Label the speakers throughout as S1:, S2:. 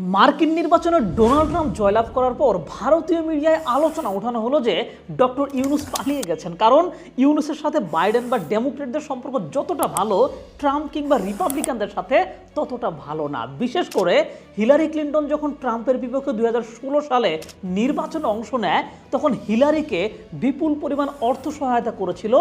S1: মার্কিন নির্বাচনে Donald Trump জয়লাভ করার পর ভারতীয় মিডিয়ায় আলোচনা ওঠানো হলো যে ডক্টর ইউনুস পালিয়ে গেছেন। কারণ ইউনুসের সাথে বাইডেন বা ডেমোক্রেটদের সম্পর্ক যতটা ভালো, ট্রাম্প কিংবা রিপাবলিকানদের সাথে ততটা ভালো না। বিশেষ করে হিলারি ক্লিন্টন যখন ট্রাম্পের বিপক্ষে দু হাজার ষোলো সালে নির্বাচনে অংশ নেয়, তখন হিলারিকে বিপুল পরিমাণ অর্থ সহায়তা করেছিল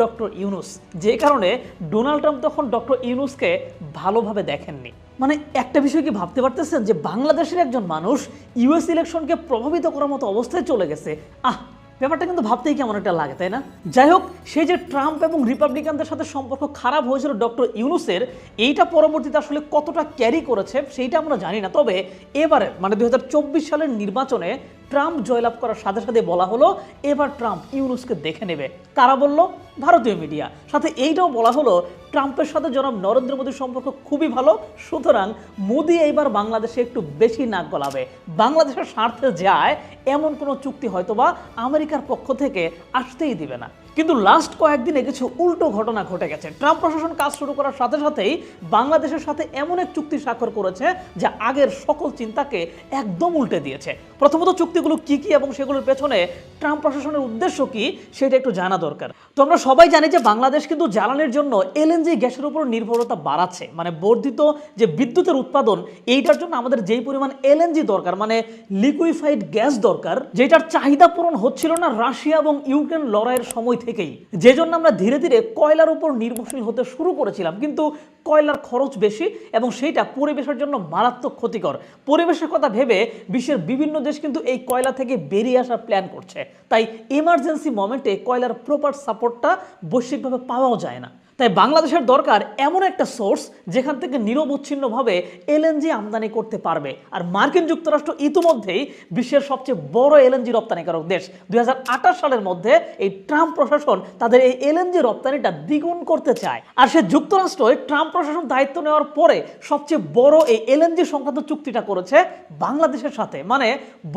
S1: ডক্টর ইউনুস। যে কারণে ডোনাল্ড ট্রাম্প তখন ডক্টর ইউনুসকে ভালোভাবে দেখেননি। মানে একটা বিষয় কি ভাবতে পারতেছেন যে বাংলাদেশের একজন মানুষ ইউএস ইলেকশনকে প্রভাবিত করার মতো অবস্থায় চলে গেছে? আহ, ব্যাপারটা কিন্তু ভাবতেই কেমন একটা লাগে, তাই না? যাই হোক সেই যে ট্রাম্প এবং রিপাবলিকানদের সাথে সম্পর্ক খারাপ হয়েছিল ডক্টর ইউনুসের, এইটা পরবর্তীতে আসলে কতটা ক্যারি করেছে, সেইটা আমরা জানি না। তবে এবারে মানে দুই হাজার চব্বিশ সালের নির্বাচনে ট্রাম্প জয়লাভ করার সাথে সাথে বলা হলো, এবার ট্রাম্প ইউনুসকে দেখে নেবে। কারা বলল? ভারতীয় মিডিয়া। সাথে এইটাও বলা হলো, ট্রাম্পের সাথে জনাব নরেন্দ্র মোদীর সম্পর্ক খুবই ভালো, সুতরাং মোদি এইবার বাংলাদেশে একটু বেশি নাক গলাবে। বাংলাদেশের স্বার্থে যায়, এমন কোনো চুক্তি হয়তোবা আমেরিকার পক্ষ থেকে আসতেই দিবে না। কিন্তু লাস্ট কয়েকদিনে কিছু উল্টো ঘটনা ঘটে গেছে। ট্রাম্প প্রশাসন কাজ শুরু করার সাথে সাথেই বাংলাদেশের সাথে এমন এক চুক্তি স্বাক্ষর করেছে যা আগের সকল চিন্তাকে একদম উল্টে দিয়েছে। প্রথমত চুক্তিগুলো কি কি এবং সেগুলোর পেছনে ট্রাম্প প্রশাসনের উদ্দেশ্য কি সেটা একটু জানা দরকার। তো আমরা সবাই জানি যে বাংলাদেশ কিন্তু জ্বালানির জন্য এলএনজি গ্যাসের উপর নির্ভরতা বাড়াচ্ছে। মানে বর্ধিত যে বিদ্যুতের উৎপাদন, এইটার জন্য আমাদের যেই পরিমাণ এলএনজি দরকার মানে লিকুইফাইড গ্যাস দরকার যেটার চাহিদা পূরণ হচ্ছিল না রাশিয়া এবং ইউক্রেন লড়াইয়ের সময় থেকেই। যে জন্য আমরা ধীরে ধীরে কয়লার উপর নির্ভরশীল হতে শুরু করেছিলাম। কিন্তু কয়লার খরচ বেশি এবং সেইটা পরিবেশের জন্য মারাত্মক ক্ষতিকর। পরিবেশের কথা ভেবে বিশ্বের বিভিন্ন দেশ কিন্তু এই কয়লা থেকে বেরিয়ে আসার প্ল্যান করছে। তাই ইমার্জেন্সি মোমেন্টে কয়লার প্রপার সাপোর্টটা বৈশ্বিকভাবে পাওয়াও যায় না। তাই বাংলাদেশের দরকার এমন একটা সোর্স যেখান থেকে নিরবচ্ছিন্নভাবে এলএনজি আমদানি করতে পারবে। আর মার্কিন যুক্তরাষ্ট্র ইতিমধ্যেই বিশ্বের সবচেয়ে বড় এলএনজি রপ্তানিকারক দেশ। দুই হাজার আঠাশ সালের মধ্যে এই ট্রাম্প প্রশাসন তাদের এই এলএনজি রপ্তানিটা দ্বিগুণ করতে চায়। আর সে যুক্তরাষ্ট্র এই ট্রাম্প প্রশাসন দায়িত্ব নেওয়ার পরে সবচেয়ে বড় এই এলএনজি সংক্রান্ত চুক্তিটা করেছে বাংলাদেশের সাথে। মানে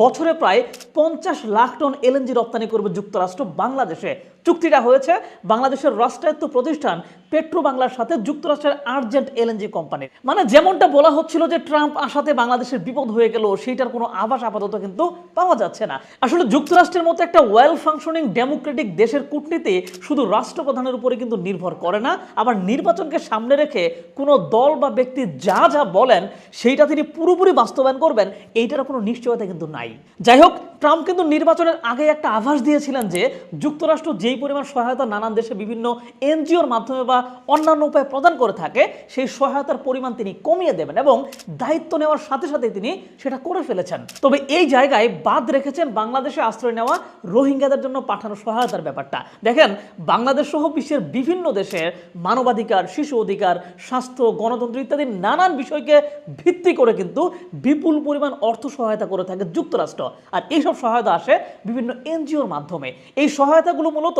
S1: বছরে প্রায় পঞ্চাশ লাখ টন এলএনজি রপ্তানি করবে যুক্তরাষ্ট্র বাংলাদেশে। চুক্তিটা হয়েছে। বাংলাদেশের রাষ্ট্রায়ত্ত প্রতিষ্ঠান পেট্রো বাংলার সাথে যুক্তরাষ্ট্রের আর্জেন্ট এলএনজি কোম্পানির। মানে যেমনটা বলা হচ্ছিল যে ট্রাম্প আসাতে বাংলাদেশের বিপদ হয়ে গেল, সেইটার কোনো আভাস আপাতত কিন্তু পাওয়া যাচ্ছে না। আসলে যুক্তরাষ্ট্রের মতো একটা ওয়েল ফাংশনিং ডেমোক্রেটিক দেশের কূটনীতি শুধু রাষ্ট্রপ্রধানের উপরে কিন্তু নির্ভর করে না, আবার নির্বাচনকে সামনে রেখে কোনো দল বা ব্যক্তি যা যা বলেন, সেইটা তিনি পুরোপুরি বাস্তবায়ন করবেন, এইটার কোনো নিশ্চয়তা কিন্তু নাই। যাই হোক, ট্রাম্প কিন্তু নির্বাচনের আগে একটা আভাস দিয়েছিলেন যে যুক্তরাষ্ট্র যেই পরিমাণ সহায়তা নানান দেশে বিভিন্ন এনজিওর মাধ্যমে বা অন্যান্য উপায়ে প্রদান করে থাকে, সেই সহায়তার পরিমাণ তিনি কমিয়ে দেবেন এবং দায়িত্ব নেওয়ার সাথে সাথে তিনি সেটা করে ফেলেছেন। তবে এই জায়গায় বাদ রেখেছেন বাংলাদেশে আশ্রয় নেওয়া রোহিঙ্গাদের জন্য পাঠানো সহায়তার ব্যাপারটা। দেখেন, বাংলাদেশ সহ বিশ্বের বিভিন্ন দেশের মানবাধিকার, শিশু অধিকার, স্বাস্থ্য, গণতন্ত্র ইত্যাদি নানান বিষয়কে ভিত্তি করে কিন্তু বিপুল পরিমাণ অর্থ সহায়তা করে থাকে যুক্তরাষ্ট্র। আর এইসব সহায়তা আসে বিভিন্ন এনজিওর মাধ্যমে। এই সহায়তাগুলো মূলত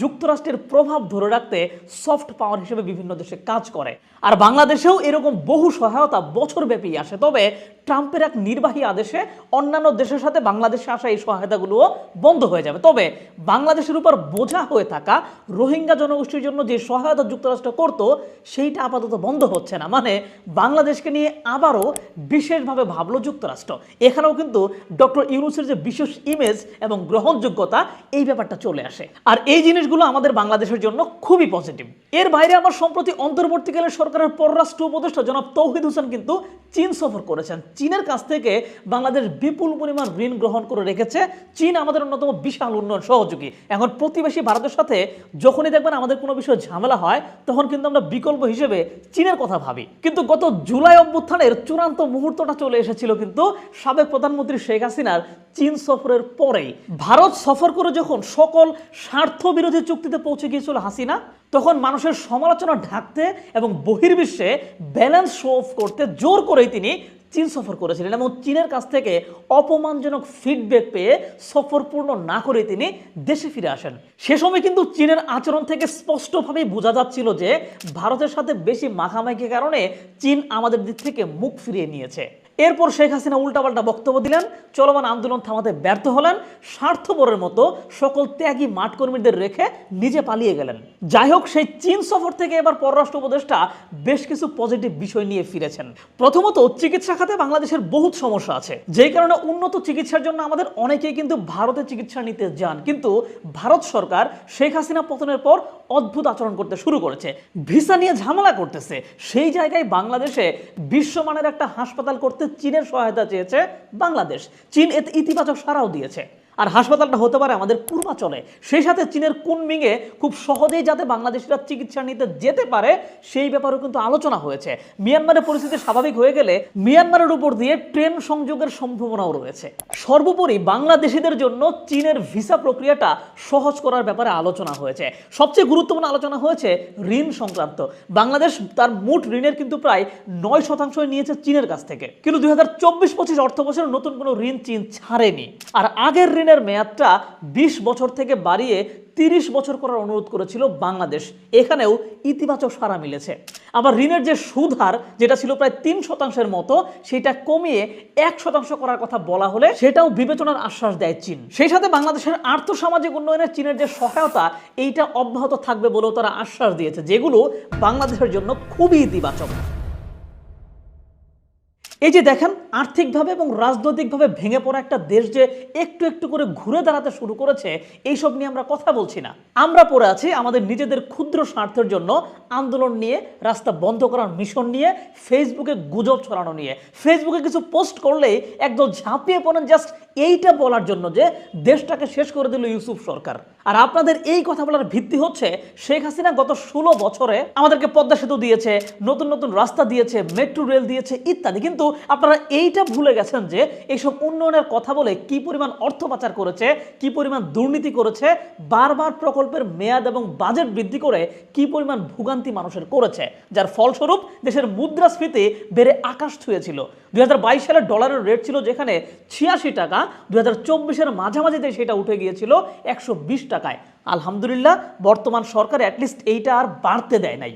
S1: যুক্তরাষ্ট্রের প্রভাব ধরে রাখতে সফট পাওয়ার হিসেবে বিভিন্ন দেশে কাজ করে। আর বাংলাদেশেও এরকম বহু সহায়তা বছরব্যাপী আসে। তবে ট্রাম্পের এক নির্বাহী আদেশে অন্যান্য দেশের সাথে বাংলাদেশে আসা এই সহায়তাগুলোও বন্ধ হয়ে যাবে। তবে বাংলাদেশের উপর বোঝা হয়ে থাকা রোহিঙ্গা জনগোষ্ঠীর জন্য যে সহায়তা যুক্তরাষ্ট্র করত, সেইটা আপাতত বন্ধ হচ্ছে না। মানে বাংলাদেশকে নিয়ে আবারও বিশেষভাবে ভাবলো যুক্তরাষ্ট্র। এখানেও কিন্তু ডক্টর ইউনুসের যে বিশেষ ইমেজ এবং গ্রহণযোগ্যতা, এই ব্যাপারটা চলে আসে। আর এই জিনিসগুলো আমাদের বাংলাদেশের জন্য খুবই পজিটিভ এর বাইরে আমার সম্প্রতি অন্তর্বর্তীকালে সরকারের পররাষ্ট্র উপদেষ্টা জনাব তৌহিদ হোসেন কিন্তু চীন সফর করেছেন। চীনের কাছ থেকে বাংলাদেশ বিপুল পরিমাণ ঋণ গ্রহণ করে রেখেছে। চীন আমাদের অন্যতম বিশাল উন্নয়ন সহযোগী। এখন প্রতিবেশী ভারতের সাথে যখনই দেখবেন আমাদের কোনো বিষয়ে ঝামেলা হয়, তখন কিন্তু আমরা বিকল্প হিসেবে চীনের কথা ভাবি। কিন্তু গত জুলাই অভ্যুত্থানের চূড়ান্ত মুহূর্তটা চলে এসেছিল কিন্তু সাবেক প্রধানমন্ত্রী শেখ হাসিনার চীন সফরের পরেই। ভারত সফর করে যখন সকল স্বার্থ বিরোধী চুক্তিতে পৌঁছে গিয়েছিল হাসিনা, তখন মানুষের সমালোচনা ঢাকতে এবং বহির্বিশ্বে ব্যালেন্স শো অফ করতে জোর করেই তিনি চীন সফর করেছিলেন এবং চীনের কাছ থেকে অপমানজনক ফিডব্যাক পেয়ে সফর পূর্ণ না করে তিনি দেশে ফিরে আসেন। সে সময় কিন্তু চীনের আচরণ থেকে স্পষ্টভাবেই বোঝা যাচ্ছিল যে ভারতের সাথে বেশি মাখামাখির কারণে চীন আমাদের দিক থেকে মুখ ফিরিয়ে নিয়েছে। এরপর শেখ হাসিনা উল্টাপাল্টা বক্তব্য দিলেন, চলমান আন্দোলন থামাতে ব্যর্থ হলেন, স্বার্থপরের মতো সকল ত্যাগী মাঠ কর্মীদের রেখে নিজে পালিয়ে গেলেন। যাই হোক, সেই চীন সফর থেকে এবার পররাষ্ট্র উপদেষ্টা বেশ কিছু পজিটিভ বিষয় নিয়ে ফিরেছেন। প্রথমত, চিকিৎসা খাতে বাংলাদেশের বহুত সমস্যা আছে। যেই কারণে উন্নত চিকিৎসার জন্য আমাদের অনেকেই কিন্তু ভারতে চিকিৎসা নিতে যান। কিন্তু ভারত সরকার শেখ হাসিনা পতনের পর অদ্ভুত আচরণ করতে শুরু করেছে। ভিসা নিয়ে ঝামেলা করতেছে। সেই জায়গায় বাংলাদেশে বিশ্বমানের একটা হাসপাতাল করতে চীনের সহায়তা চেয়েছে বাংলাদেশ। চীন এতে ইতিবাচক সাড়াও দিয়েছে। আর হাসপাতালটা হতে পারে আমাদের পূর্বাচলে। সেই সাথে চীনের কুনমিংয়ে খুব সহজেই যাতে বাংলাদেশিরা চিকিৎসা নিতে যেতে পারে, সেই ব্যাপারেও কিন্তু আলোচনা হয়েছে। মিয়ানমারের পরিস্থিতি স্বাভাবিক হয়ে গেলে মিয়ানমারের উপর দিয়ে ট্রেন সংযোগের সম্ভাবনাও রয়েছে। সর্বোপরি বাংলাদেশিদের জন্য চীনের ভিসা প্রক্রিয়াটা সহজ করার ব্যাপারে আলোচনা হয়েছে। সবচেয়ে গুরুত্বপূর্ণ আলোচনা হয়েছে ঋণ সংক্রান্ত। বাংলাদেশ তার মোট ঋণের কিন্তু প্রায় নয় শতাংশই নিয়েছে চীনের কাছ থেকে। কিন্তু দুই হাজার চব্বিশ পঁচিশ অর্থ বছরে নতুন কোনো ঋণ চীন ছাড়েনি। আর আগের ঋণের মেয়াদটা বিশ বছর থেকে বাড়িয়ে তিরিশ বছর করার অনুরোধ করেছিল বাংলাদেশ। এখানেও ইতিবাচক সাড়া মিলেছে। আবার ঋণের যে সুদ হার, যেটা ছিল প্রায় তিন শতাংশের মতো, সেটা কমিয়ে এক শতাংশ করার কথা বলা হলে সেটাও বিবেচনার আশ্বাস দেয় চীন। সেই সাথে বাংলাদেশের আর্থসামাজিক উন্নয়নে চীনের যে সহায়তা, এইটা অব্যাহত থাকবে বলেও তারা আশ্বাস দিয়েছে, যেগুলো বাংলাদেশের জন্য খুবই ইতিবাচক। এই যে দেখেন, আর্থিকভাবে এবং রাজনৈতিকভাবে ভেঙে পড়া একটা দেশ যে একটু একটু করে ঘুরে দাঁড়াতে শুরু করেছে, এইসব নিয়ে আমরা কথা বলছি না। আমরা পড়ে আছি আমাদের নিজেদের ক্ষুদ্র স্বার্থের জন্য আন্দোলন নিয়ে, রাস্তা বন্ধ করার মিশন নিয়ে, ফেসবুকে গুজব ছড়ানো নিয়ে। ফেসবুকে কিছু পোস্ট করলেই একদল ঝাঁপিয়ে পড়েন জাস্ট এইটা বলার জন্য যে দেশটাকে শেষ করে দিল ইউসুফ সরকার। আর আপনাদের এই কথা বলার ভিত্তি হচ্ছে, শেখ হাসিনা গত ষোলো বছরে আমাদেরকে পদ্মা সেতু দিয়েছে, নতুন নতুন রাস্তা দিয়েছে, মেট্রো রেল দিয়েছে ইত্যাদি। কিন্তু আপনারা এইটা ভুলে গেছেন যে এইসব উন্নয়নের কথা বলে কি পরিমাণ অর্থ পাচার করেছে, কি পরিমাণ দুর্নীতি করেছে, বারবার প্রকল্পের মেয়াদ এবং বাজেট বৃদ্ধি করে কি পরিমাণ ভোগান্তি মানুষের করেছে, যার ফলস্বরূপ দেশের মুদ্রাস্ফীতি বেড়ে আকাশ ছুঁয়েছিল। দুই হাজার বাইশ সালে ডলারের রেট ছিল যেখানে ছিয়াশি টাকা, দুই হাজার চব্বিশের মাঝামাঝিতে সেটা উঠে গিয়েছিল একশো বিশ টাকায়। আলহামদুলিল্লাহ, বর্তমান সরকার অ্যাটলিস্ট এইটা আর বাড়তে দেয় নাই।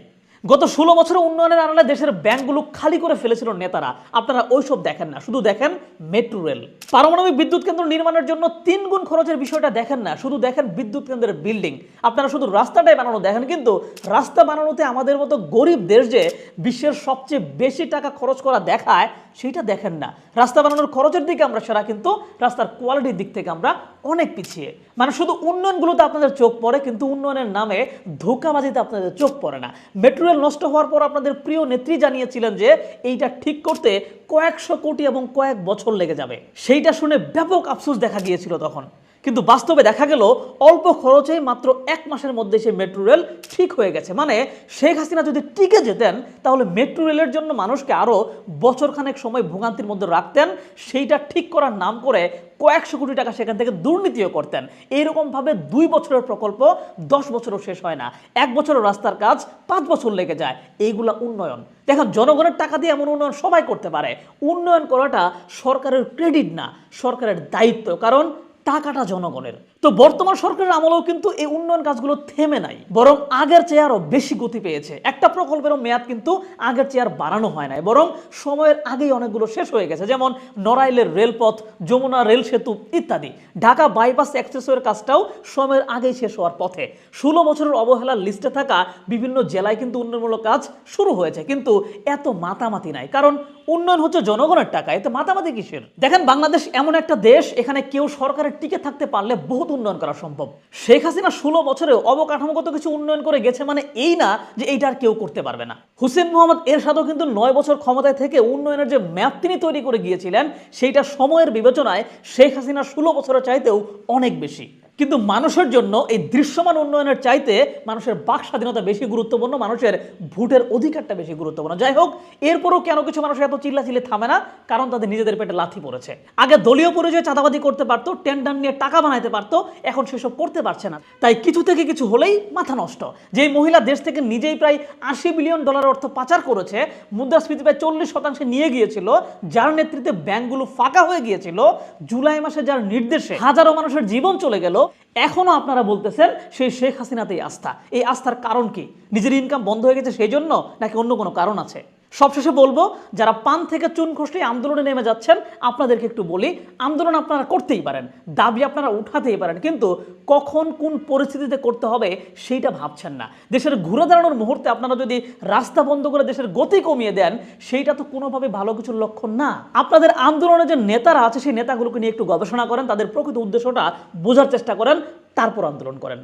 S1: গত ষোলো বছরের উন্নয়নের আড়ালে দেশের ব্যাংকগুলো খালি করে ফেলেছিল নেতারা। আপনারা ওইসব দেখেন না, শুধু দেখেন মেট্রো রেল। পারমাণবিক বিদ্যুৎ কেন্দ্র নির্মাণের জন্য তিন গুণ খরচের বিষয়টা দেখেন না, শুধু দেখেন বিদ্যুৎ কেন্দ্রের বিল্ডিং। আপনারা শুধু রাস্তাটাই বানানো দেখেন, কিন্তু রাস্তা বানানোতে আমাদের মতো গরিব দেশ যে বিশ্বের সবচেয়ে বেশি টাকা খরচ করা দেখায় সেইটা দেখেন না। রাস্তা বানানোর খরচের দিকে আমরা সেরা, কিন্তু রাস্তার কোয়ালিটির দিক থেকে আমরা অনেক পিছিয়ে। মানে শুধু উন্নয়নগুলোতে আপনাদের চোখ পড়ে, কিন্তু উন্নয়নের নামে ধোকাবাজিতে আপনাদের চোখ পড়ে না। মেটেরিয়াল নষ্ট হওয়ার পর আপনাদের প্রিয় নেত্রী জানিয়েছিলেন যে, এইটা ঠিক করতে কয়েকশো কোটি এবং কয়েক বছর লেগে যাবে। সেইটা শুনে ব্যাপক আফসোস দেখা গিয়েছিল তখন। কিন্তু বাস্তবে দেখা গেল অল্প খরচে মাত্র এক মাসের মধ্যে সেই মেট্রো রেল ঠিক হয়ে গেছে। মানে শেখ হাসিনা যদি টিকে যেতেন, তাহলে মেট্রো রেলের জন্য মানুষকে আরও বছরখানেক সময় ভোগান্তির মধ্যে রাখতেন, সেইটা ঠিক করার নাম করে কয়েকশো কোটি টাকা সেখান থেকে দুর্নীতিও করতেন। এইরকমভাবে দুই বছরের প্রকল্প দশ বছরও শেষ হয় না। এক বছরের রাস্তার কাজ পাঁচ বছর লেগে যায়। এইগুলা উন্নয়ন। দেখেন, জনগণের টাকা দিয়ে এমন উন্নয়ন সবাই করতে পারে। উন্নয়ন করাটা সরকারের ক্রেডিট না, সরকারের দায়িত্ব। কারণ টাকাটা জনগণের। তো বর্তমান সরকারের আমলেও কিন্তু এই উন্নয়ন কাজগুলো থেমে নাই, বরং আগের চেয়ে আরও বেশি গতি পেয়েছে। একটা প্রকল্পেরও মেয়াদ কিন্তু আগের চেয়ে আর বাড়ানো হয় নাই, বরং সময়ের আগেই অনেকগুলো শেষ হয়ে গেছে, যেমন নড়াইলের রেলপথ, যমুনা রেল সেতু ইত্যাদি। ঢাকা বাইপাস এক্সপ্রেসওয়ের কাজটাও সময়ের আগেই শেষ হওয়ার পথে। ষোলো বছরের অবহেলার লিস্টে থাকা বিভিন্ন জেলায় কিন্তু উন্নয়নমূলক কাজ শুরু হয়েছে, কিন্তু এত মাতামাতি নাই। কারণ উন্নয়ন হচ্ছে জনগণের টাকা, এতে মাতামাতি কিসের? দেখেন, বাংলাদেশ এমন একটা দেশ, এখানে কেউ সরকারের টিকে থাকতে পারলে বহুত উন্নয়ন করা সম্ভব। শেখ হাসিনা ষোলো বছরে অবকাঠামোগত কিছু উন্নয়ন করে গেছে মানে এই না যে এইটা আর কেউ করতে পারবে না। হুসেন মোহাম্মদ এরশাদও কিন্তু নয় বছর ক্ষমতায় থেকে উন্নয়নের যে ম্যাপ তিনি তৈরি করে গিয়েছিলেন, সেইটা সময়ের বিবেচনায় শেখ হাসিনা ষোলো বছরের চাইতেও অনেক বেশি। কিন্তু মানুষের জন্য এই দৃশ্যমান উন্নয়নের চাইতে মানুষের বাক স্বাধীনতা বেশি গুরুত্বপূর্ণ, মানুষের ভোটের অধিকারটা বেশি গুরুত্বপূর্ণ। যাই হোক, এরপরও কেন কিছু মানুষ এত চিল্লাচিল্লি থামে না? কারণ তাদের নিজেদের পেটে লাথি পড়েছে। আগে দলীয় পরিচয়ে চাঁদাবাদি করতে পারতো, টেন্ডার নিয়ে টাকা বানাইতে পারতো, এখন সেসব করতে পারছে না। তাই কিছু থেকে কিছু হলেই মাথা নষ্ট। যেই মহিলা দেশ থেকে নিজেই প্রায় আশি বিলিয়ন ডলার অর্থ পাচার করেছে, মুদ্রাস্ফীতি প্রায় চল্লিশ শতাংশে নিয়ে গিয়েছিল, যার নেতৃত্বে ব্যাংকগুলো ফাঁকা হয়ে গিয়েছিল, জুলাই মাসে যার নির্দেশে হাজারো মানুষের জীবন চলে গেল এখনও আপনারা বলতেছেন সেই শেখ হাসিনাতেই আস্থা। এই আস্থার কারণ কি? নিজের ইনকাম বন্ধ হয়ে গেছে সেই জন্য নাকি অন্য কোনো কারণ আছে? সবশেষে বলব, যারা পান থেকে চুন খসলে আন্দোলনে নেমে যাচ্ছেন, আপনাদেরকে একটু বলি, আন্দোলন আপনারা করতেই পারেন, দাবি আপনারা উঠাতেই পারেন, কিন্তু কখন কোন পরিস্থিতিতে করতে হবে সেইটা ভাবছেন না। দেশের ঘুরে দাঁড়ানোর মুহূর্তে আপনারা যদি রাস্তা বন্ধ করে দেশের গতি কমিয়ে দেন, সেইটা তো কোনোভাবে ভালো কিছুর লক্ষণ না। আপনাদের আন্দোলনে যে নেতারা আছে, সেই নেতাগুলোকে নিয়ে একটু গবেষণা করেন, তাদের প্রকৃত উদ্দেশ্যটা বোঝার চেষ্টা করেন, তারপর আন্দোলন করেন।